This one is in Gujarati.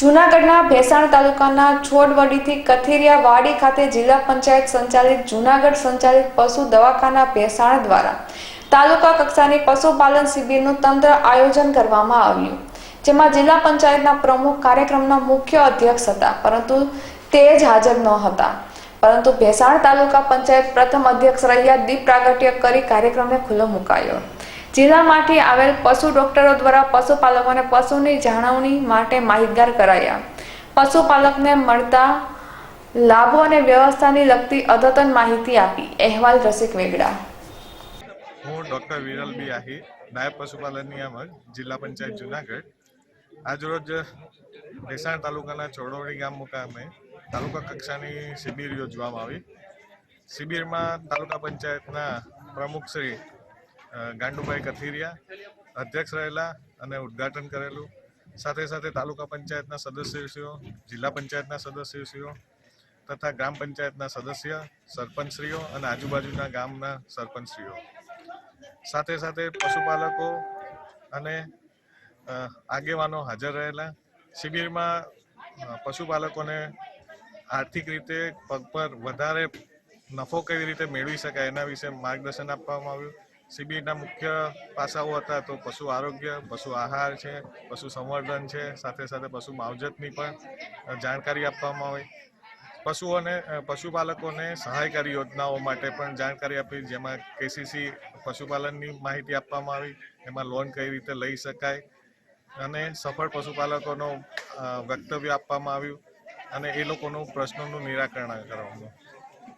જૂનાગઢના ભેસાણ તાલુકાના છોડવડીથી કથિરિયા વાડી ખાતે જિલ્લા પંચાયત સંચાલિત જૂનાગઢ સંચાલિત પશુ દવાખાના ભેસાણ દ્વારા તાલુકા કક્ષાની પશુપાલન શિબિરનું તંત્ર આયોજન કરવામાં આવ્યું. જેમાં જિલ્લા પંચાયતના પ્રમુખ કાર્યક્રમના મુખ્ય અધ્યક્ષ હતા, પરંતુ તે જ હાજર ન હતા. પરંતુ ભેસાણ તાલુકા પંચાયત પ્રથમ અધ્યક્ષ રહ્યા દીપ પ્રાગટ્ય કરી કાર્યક્રમને ખુલ્લો મુકાયો. જિલ્લામાંથી આવેલ પશુ ડોક્ટરો દ્વારા પશુપાલકોને પશુની જાળવણી માટે માહિતગાર કરાયા. પશુપાલકને મળતા લાભો અને વ્યવસ્થાની લગતી અદ્યતન માહિતી આપી અહેવાલ રસિક વેગડા. હું ડૉક્ટર વિરલ બી આહી નાયબ પશુપાલન નિયામક જિલ્લા પંચાયત જુનાગઢ. આજરોજ ભેસાણ તાલુકાના ચોડોવડી ગામ મુકામે તાલુકા કક્ષાની શિબિર યોજવામાં આવી. શિબિરમાં તાલુકા પંચાયતના પ્રમુખ શ્રી અ, ગાંડુભાઈ કથિરિયા અધ્યક્ષ રહેલા અને ઉદ્ઘાટન કરેલું. સાથે સાથે તાલુકા પંચાયતના સદસ્યશ્રીઓ જિલ્લા પંચાયતના સદસ્યશ્રીઓ તથા ગ્રામ પંચાયતના સદસ્ય સરપંચશ્રીઓ અને આજુબાજુના ગામના સરપંચશ્રીઓ સાથે સાથે પશુપાલકો અને આગેવાનો હાજર રહેલા. શિબિરમાં પશુપાલકોને આર્થિક રીતે પગ પર વધારે નફો કેવી રીતે મેળવી શકાય એના વિશે માર્ગદર્શન આપવામાં આવ્યું. શિબિરના મુખ્ય પાસાઓ હતા તો પશુ આરોગ્ય, પશુ આહાર છે, પશુ સંવર્ધન છે, સાથે સાથે પશુ માવજતની પણ જાણકારી આપવામાં આવી. પશુઓને પશુપાલકોને સહાયકારી યોજનાઓ માટે પણ જાણકારી આપી, જેમાં કેસીસી પશુપાલનની માહિતી આપવામાં આવી, એમાં લોન કઈ રીતે લઈ શકાય અને સફળ પશુપાલકોનો વક્તવ્ય આપવામાં આવ્યું અને એ લોકોનું પ્રશ્નોનું નિરાકરણ કરવામાં